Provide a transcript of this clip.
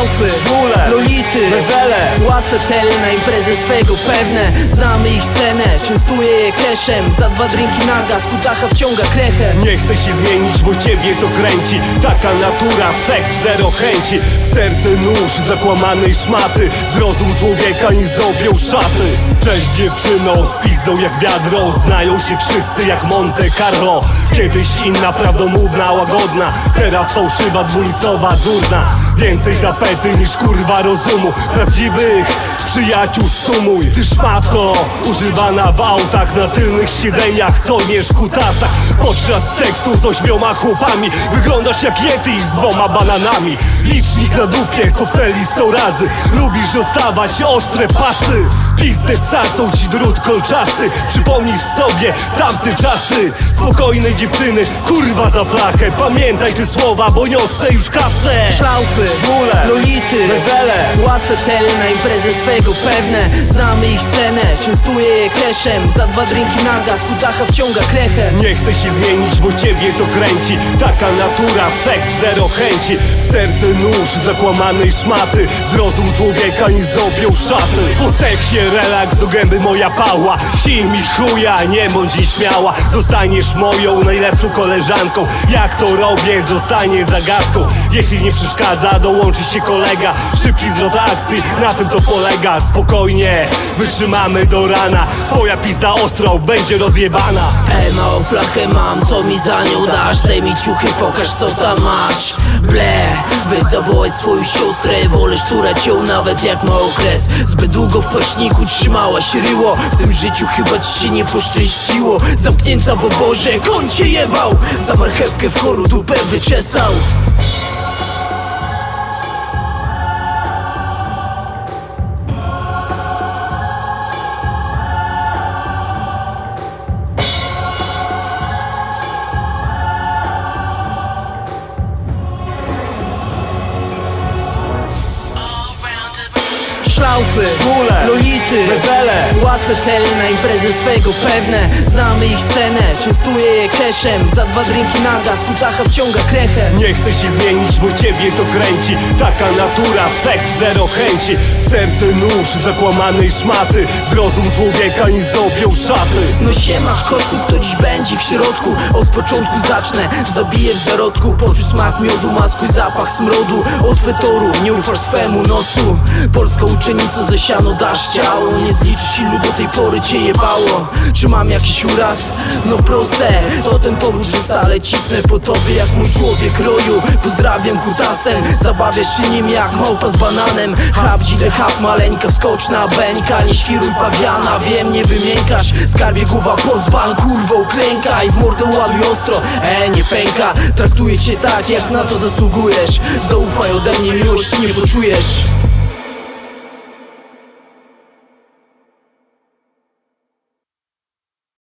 Szlaufy, Żule, lolity, wesele. Łatwe cele na imprezę swego pewne. Znamy ich cenę, częstuję je kreszem Za dwa drinki na gaz, kutacha wciąga krechę. Nie chcę się zmienić, bo ciebie to kręci. Taka natura, seks, zero chęci. Serce nóż zakłamanej szmaty. Zrozum człowieka nie zdobią szaty. Cześć dziewczyno, z pizdą jak wiadro. Znają cię wszyscy jak Monte Carlo. Kiedyś inna, prawdomówna, łagodna. Teraz fałszywa, dwulicowa, durna Więcej tapety niż kurwa rozumu. Prawdziwych przyjaciół sumuj. Ty szmato, używana w autach Na tylnych siedzeniach, toniesz w kutasach Podczas seksu z ośmioma chłopami Wyglądasz jak Yeti z dwoma bananami Licznik na dupie, co wteli sto razy. Lubisz dostawać ostre pasy. Pizdę wsadzą ci drut kolczasty. Przypomnisz sobie tamte czasy. Spokojne dziewczyny, kurwa za flachę. Pamiętaj te słowa, bo niosę już kasę. Szlaufy, Żule, lolity, wesele. Łatwe cele na imprezę swego pewne Znamy ich cenę, częstuję je kreszem Za dwa drinki na gaz, kutacha wciąga krechę. Nie chcę się zmienić, bo ciebie to kręci. Taka natura, seks, zero chęci. Serce nóż zakłamanej szmaty. Zrozum człowieka nie zdobią szaty. Po seksie relaks do gęby moja pała. Si mi chuja, nie bądź śmiała. Zostaniesz moją najlepszą koleżanką. Jak to robię, zostanie zagadką. Jeśli nie przeszkadza, dołączy się kolega. Szybki zwrot akcji, na tym to polega. Spokojnie, wytrzymamy do rana. Twoja pizda ostro będzie rozjebana. Ej, małą flachę mam, co mi za nią dasz? Daj mi ciuchy, pokaż co tam masz. Ble, weź zawołaj swoją siostrę. Wolę szturać ją nawet jak ma okres. Zbyt długo w paśniku trzymałaś ryło. W tym życiu chyba ci się nie poszczęściło. Zamknięta w oborze, koń cię jebał. Za marchewkę w choru dupę wyczesał Szlaufy, Żule, lolity, wesele. Łatwe cele na imprezę swego pewne. Znamy ich cenę, częstuję je kreszem Za dwa drinki na gaz, kutacha wciąga krechę. Nie chcę się zmienić, bo ciebie to kręci. Taka natura, seks, zero chęci. W serce nóż zakłamanej szmaty. Zrozum człowieka nie zdobią szaty. No siemasz kotku, kto dziś będzie w środku? Od początku zacznę, zabiję w zarodku. Poczuj smak miodu, maskuj zapach smrodu. Od fetoru, nie ufasz swemu nosu. Polska uczennico ze siano dasz ciało. Nie zliczysz ilu do tej pory cię jebało. Czy mam jakiś uraz? No proste To ten powód, że stale cisnę po tobie Jak mój człowiek roju. Pozdrawiam kutasem Zabawiasz się nim jak małpa z bananem. Hap, dzidę, hap, maleńka Skoczna beńka, nie świruj pawiana Wiem, nie wymiękasz. Skarbie głowa pod dzban, kurwą klękaj. W mordę ładuj ostro, e, nie pęka. Traktuję cię tak, jak na to zasługujesz. Zaufaj ode mnie, miłość nie poczujesz